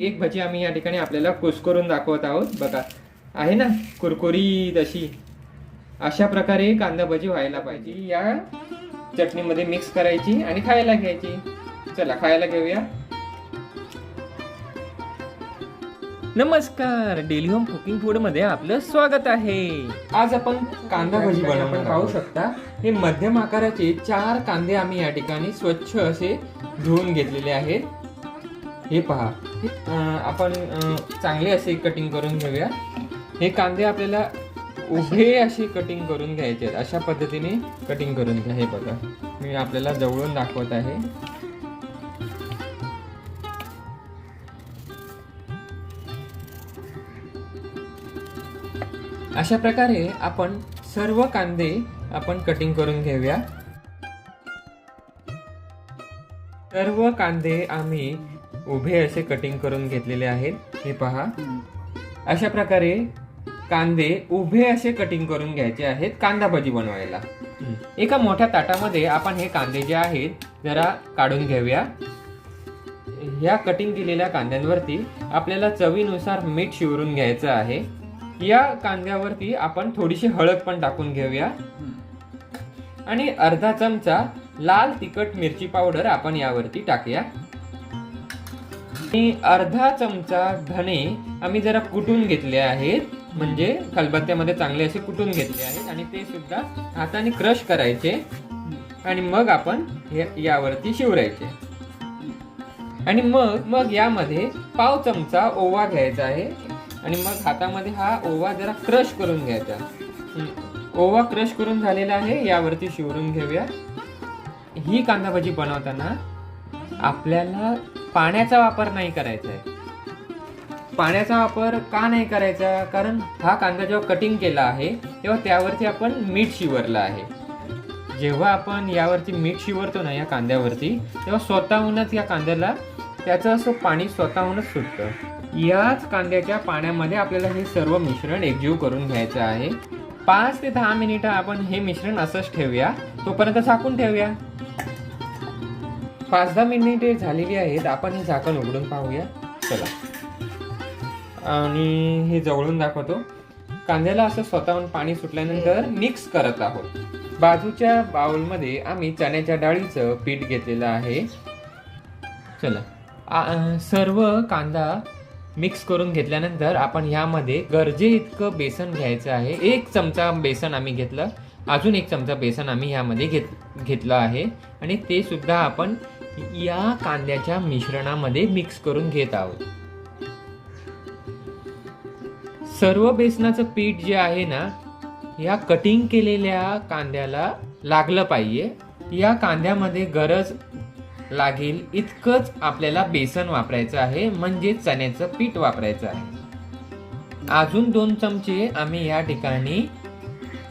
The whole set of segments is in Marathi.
एक भजी आम्ही या ठिकाणी आपल्याला कुस्करून दाखवत आहोत. बघा आहे ना? कुरकुरीत अशी अशा प्रकारे कांदा भजी व्हायला पाहिजे. या चटणीमध्ये मिक्स करायची आणि खायला घ्यायची. चला खायला घेऊया. नमस्कार डेली होम कुकिंग फूडमध्ये आपलं स्वागत आहे. आज आपण कांदा भजी बनवणार पाहू शकता. हे मध्यम आकाराचे चार कांदे आम्ही या ठिकाणी स्वच्छ असे धुवून घेतलेले आहेत. हे पहा. आपण चांगले असे कटिंग करून घेऊया. हे कांदे आपल्याला उभे असे कटिंग करून घ्यायचे आहेत. अशा पद्धतीने कटिंग करून घ्या. हे बघा. मी आपल्याला जवळून दाखवत आहे. अशा प्रकारे आपण सर्व कांदे आपण कटिंग करून घेऊया. सर्व कांदे आम्ही उभे असे कटिंग करून घेतलेले आहेत. हे पहा. अशा प्रकारे कांदे उभे असे कटिंग करून घ्यायचे आहेत कांदा भजी बनवायला. एका मोठ्या ताटामध्ये आपण हे कांदे जे आहेत जरा काढून घेऊया. ह्या कटिंग केलेल्या कांद्यांवरती आपल्याला चवीनुसार मीठ शिवरून घ्यायचं आहे. या कांद्यावरती आपण थोडीशी हळद पण टाकून घेऊया. आणि अर्धा चमचा लाल तिखट मिरची पावडर आपण यावरती टाकूया. आणि अर्धा चमचा धणे आम्ही जरा कुटून घेतले आहेत. म्हणजे खलबत्त्यामध्ये चांगले असे कुटून घेतले आहेत आणि ते सुद्धा हाताने क्रश करायचे. आणि मग आपण हे यावरती शिवरायचे. आणि मग मग यामध्ये पाव चमचा ओवा घ्यायचा आहे. आणि मग हातामध्ये हा ओवा जरा क्रश करून घ्यायचा. ओवा क्रश करून झालेला आहे यावरती शिवरून घेऊया. ही कांदा भजी बनवताना आपल्याला पाण्याचा वापर नाही करायचा आहे पाण्याचा वापर का नाही करायचा? कारण हा कांदा जेव्हा कटिंग केला आहे तेव्हा त्यावरती आपण मीठ शिवरलं आहे. जेव्हा आपण यावरती मीठ शिवरतो ना या कांद्यावरती तेव्हा स्वतःहूनच या कांद्याला त्याचं असं पाणी स्वतःहूनच सुटतं. याच कांद्याच्या पाण्यामध्ये आपल्याला हे सर्व मिश्रण एकजीव करून घ्यायचं आहे. पाच ते दहा मिनिटं आपण हे मिश्रण असंच ठेवूया. तोपर्यंत झाकून ठेवूया. पाच दहा मिनिटे झालेली आहेत. आपण हे झाकण उघडून पाहूया. चला. आणि हे जवळून दाखवतो. कांद्याला असं स्वतःहून पाणी सुटल्यानंतर मिक्स करत आहोत. बाजूच्या बाउलमध्ये आम्ही चण्याच्या डाळीचं पीठ घेतलेलं आहे. चला. सर्व कांदा मिक्स करून घेतल्यानंतर आपण ह्यामध्ये गरजे इतकं बेसन घ्यायचं आहे. एक चमचा बेसन आम्ही घेतलं. अजून एक चमचा बेसन आम्ही ह्यामध्ये घेत घेतलं आहे. आणि ते सुद्धा आपण या कांद्याच्या मिश्रणामध्ये मिक्स करून घेत आहोत. सर्व बेसनाचं पीठ जे आहे ना या कटिंग केलेल्या कांद्याला लागलं पाहिजे. या कांद्यामध्ये गरज लागेल इतकंच आपल्याला बेसन वापरायचं आहे म्हणजे चण्याचं पीठ वापरायचं आहे. अजून दोन चमचे आम्ही या ठिकाणी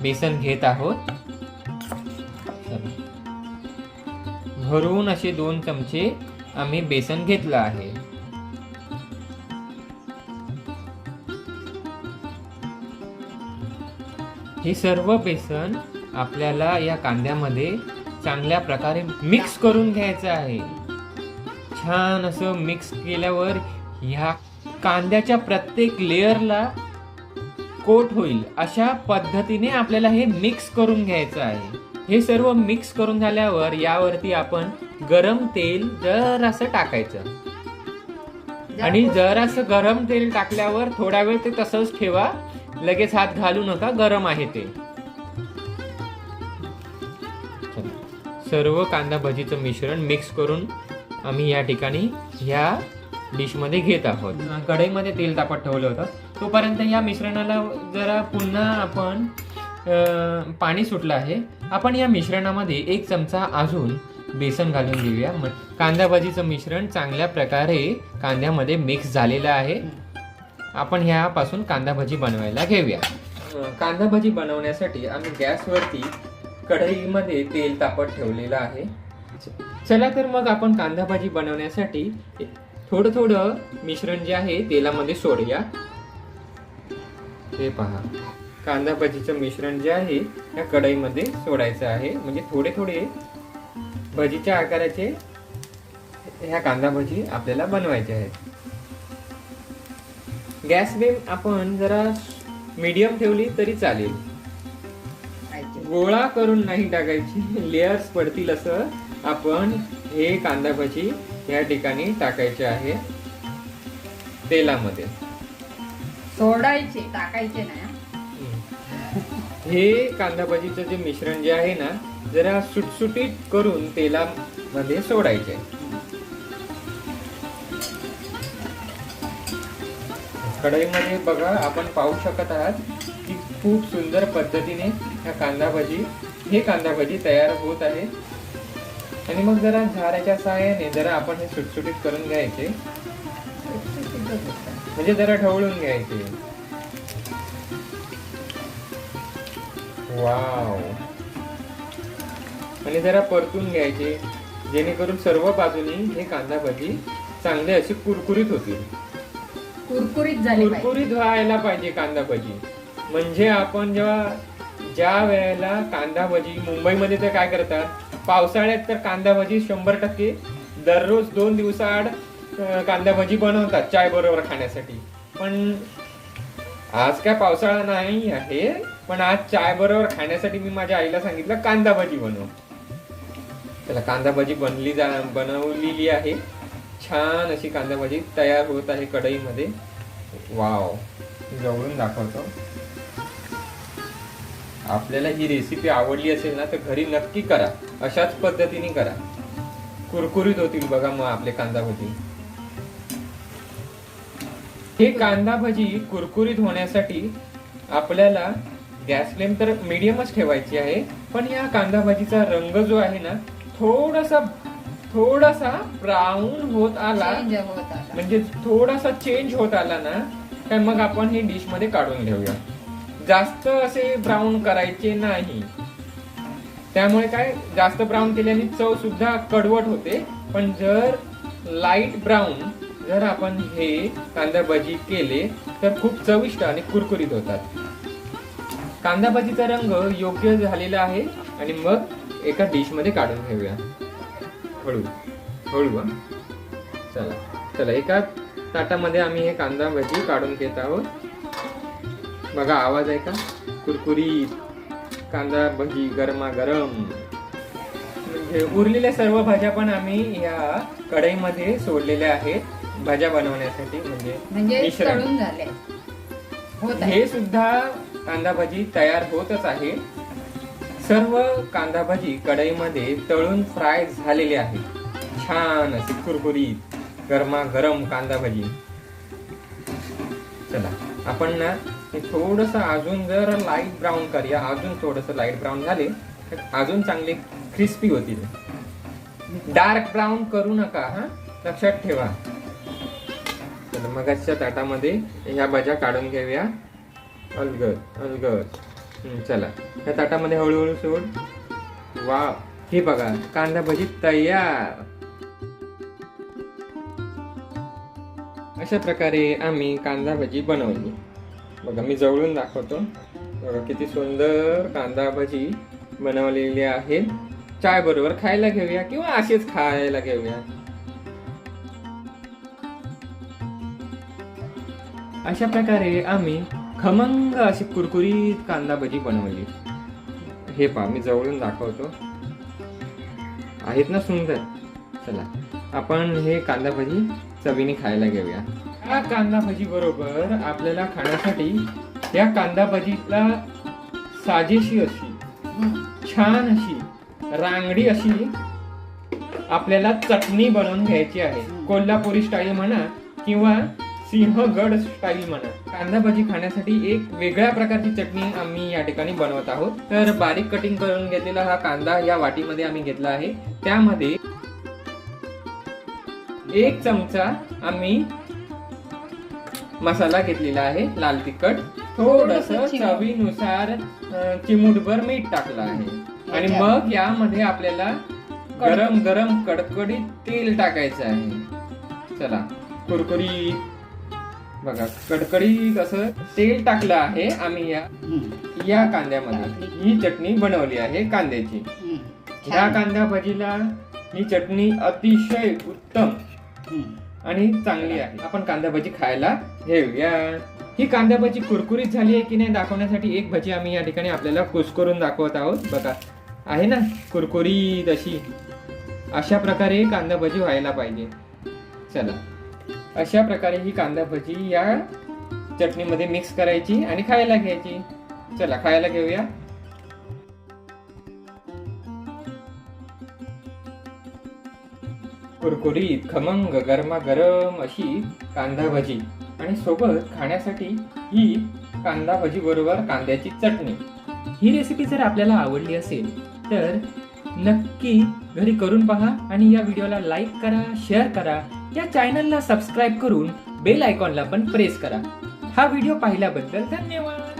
बेसन घेत आहोत. भरून असे दोन चमचे आम्ही बेसन घेतलं आहे. हे सर्व बेसन आपल्याला या कांद्यामध्ये चांगल्या प्रकारे मिक्स करून घ्यायचं आहे. छान असं मिक्स केल्यावर ह्या कांद्याच्या प्रत्येक लेअरला कोट होईल. अशा पद्धतीने आपल्याला हे मिक्स करून घ्यायचं आहे. हे सर्व मिक्स करून झाल्यावर यावरती आपण गरम तेल जर असं टाकायचं आणि जर असं गरम तेल टाकल्यावर थोडा वेळ ते तसंच ठेवा. लगेच हात घालू नका गरम आहे ते. सर्व कांदा भजीचं मिश्रण मिक्स करून आम्ही या ठिकाणी ह्या डिशमध्ये घेत आहोत. कढईमध्ये तेल तापत ठेवलं होतं. तोपर्यंत या मिश्रणाला जरा पुन्हा आपण पाणी सुटलं आहे. आपण या मिश्रणामध्ये एक चमचा अजून बेसन घालून घेऊया. मग कांदा भाजीचं मिश्रण चांगल्या प्रकारे कांद्यामध्ये मिक्स झालेलं आहे. आपण ह्यापासून कांदा भजी बनवायला घेऊया. कांदा भजी बनवण्यासाठी आम्ही गॅसवरती कढईमध्ये तेल तापत ठेवलेलं आहे. चला तर मग आपण कांदा भाजी बनवण्यासाठी थोडं थोडं मिश्रण जे आहे तेलामध्ये सोडूया. हे पहा. कांदा भजीचं मिश्रण जे आहे या कढईमध्ये सोडायचं आहे. म्हणजे थोडे थोडे भजीच्या आकाराचे ह्या कांदा भजी आपल्याला बनवायचे आहेत. गॅस फ्लेम आपण जरा मीडियम ठेवली तरी चालेल. गोळा करून नाही टाकायची लेयर्स पडतील असं आपण हे कांदा भजी या ठिकाणी टाकायचे आहे. तेलामध्ये. सोडायचे टाकायचे नाही. हं. कांदा भजीचं जे मिश्रण जे आहे ना जरा सुटसुटीत करून तेलामध्ये सोडायचे. कढईमध्ये बघा आपण पाहू शकत आहात की खूप सुंदर पद्धतीने ह्या कांदा भजी हे कांदा भजी तयार होत आहे. आणि मग जरा झाऱ्याच्या सहाय्याने जरा आपण हे सुटसुटीत करून घ्यायचे. म्हणजे जरा ढवळून घ्यायचे. वाव. आणि जरा परतून घ्यायचे जेणेकरून सर्व बाजूनी हे कांदा भजी चांगले असे कुरकुरीत होतील. कुरकुरीत झाली कुरकुरीत व्हायला पाहिजे कांदा भजी म्हणजे आपण जेव्हा ज्या वेळेला कांदा भजी मुंबईमध्ये तर काय करतात पावसाळ्यात तर कांदा भजी शंभर टक्के दररोज दोन दिवसाआड कांदा भजी बनवतात चाय बरोबर खाण्यासाठी. पण आज काय पावसाळा नाही आहे पण आज चाय बरोबर खाण्यासाठी मी माझ्या आईला सांगितलं कांदा भाजी बनव. त्याला कांदा भाजी बनली जा बनवलेली आहे. छान अशी कांदा भाजी तयार होत आहे कढईमध्ये. वाव. जवळून दाखवतो. आपल्याला ही रेसिपी आवडली असेल ना तर घरी नक्की करा. अशाच पद्धतीने करा. कुरकुरीत होतील बघा मग आपले कांदा भजी. हे कांदा भजी कुरकुरीत होण्यासाठी आपल्याला गॅस फ्लेम तर मिडियमच ठेवायची आहे. पण या कांदा भजीचा रंग जो आहे ना थोडासा थोडासा ब्राऊन होत आला. Change होत आला. म्हणजे थोडासा चेंज होत आला ना तर मग आपण हे डिशमध्ये काढून घेऊया. जास्त असे ब्राऊन करायचे नाही. त्यामुळे काय जास्त ब्राऊन केल्याने चव सुद्धा कडवट होते. पण जर लाइट ब्राऊन जर आपण हे कांदा भजी केले तर खूप चविष्ट आणि कुरकुरीत होतात. कांदा भजीचा रंग योग्य झालेला आहे आणि मग एका डिशमध्ये काढून घेऊया. हळू हळू. चला चला एका ताटामध्ये आम्ही हे कांदा भजी काढून घेत आहोत. बघा आवाज आहे का? कुरकुरीत कांदा भजी गरमा गरम म्हणजे उरलेल्या सर्व भाज्या पण आम्ही या कढईमध्ये सोडलेल्या आहेत. भाज्या बनवण्यासाठी म्हणजे म्हणजे हे सुद्धा कांदा भजी तयार होतच आहे. सर्व कांदा भाजी कढईमध्ये तळून फ्राय झालेले आहे छान अशी कुरकुरीत गरमा गरम कांदा भजी चला आपण ना हे थोडस अजून जर लाइट ब्राऊन करूया अजून थोडस लाइट ब्राऊन झाले तर अजून चांगले क्रिस्पी होतील. डार्क ब्राऊन करू नका हा? लक्षात ठेवा. चला मगाच्या ताटामध्ये ह्या भाज्या काढून घेऊया. अलगद अलगद चला. या ताटामध्ये हळूहळू सोड. वा हे बघा कांदा भजी तयार. अशा प्रकारे आम्ही कांदा भजी बनवली. बघा मी जवळून दाखवतो. बघा किती सुंदर कांदा भजी बनवलेली आहे. चाय बरोबर खायला घेऊया किंवा असेच खायला घेऊया? अशा प्रकारे आम्ही खमंग अशी कुरकुरीत कांदा भजी बनवली. हे पहा मी जवळून दाखवतो. आहेत ना सुंदर? चला आपण हे कांदा भजी चवीने खायला घेऊया. या कांदा भजी बरोबर आपल्याला खाण्यासाठी या कांदा भजीला साजेशी अशी छान अशी रांगडी अशी आपल्याला चटणी बनवून घ्यायची आहे. कोल्हापुरी स्टाईल म्हणा किंवा सिंहगड स्टाईल म्हणा. कांदा भजी खाण्यासाठी एक वेगळ्या प्रकारची चटणी आम्ही या ठिकाणी बनवत आहोत. तर बारीक कटिंग करून घेतलेला हा कांदा या वाटीमध्ये आम्ही घेतला आहे. त्यामध्ये एक चमचा आम्ही मसाला घेतलेला आहे लाल तिखट. थोडस. चवीनुसार चिमूटभर मीठ टाकलं आहे. आणि मग यामध्ये आपल्याला गरम गरम कडकडीत तेल टाकायचं आहे. चला कुरकुरीत. बघा कडकडीत असं तेल टाकलं आहे आम्ही या. या कांद्यामध्ये. ही चटणी बनवली आहे कांद्याची. ह्या कांदा भजीला ही चटणी अतिशय उत्तम. आणि चांगली आहे. आपण कांदा भजी खायला घेऊया. ही कांदा भजी कुरकुरीत झाली आहे की नाही दाखवण्यासाठी एक भजी आम्ही या ठिकाणी आपल्याला कुसकरून दाखवत आहोत. बघा आहे ना? कुरकुरीत अशी. अशा प्रकारे कांदा भजी व्हायला पाहिजे. चला. अशा प्रकारे ही कांदा भजी या चटणीमध्ये मिक्स करायची आणि खायला घ्यायची. चला खायला घेऊया. कुरकुरीत खमंग गरमागरम अशी कांदा भजी. आणि सोबत खाण्यासाठी ही कांदा भजी बरोबर कांद्याची चटणी. ही रेसिपी जर आपल्याला आवडली असेल तर नक्की घरी करून पहा आणि या व्हिडिओला लाईक करा शेअर करा. या चॅनलला सबस्क्राईब करून बेल आयकॉनला पण प्रेस करा. हा व्हिडिओ पाहिल्याबद्दल धन्यवाद.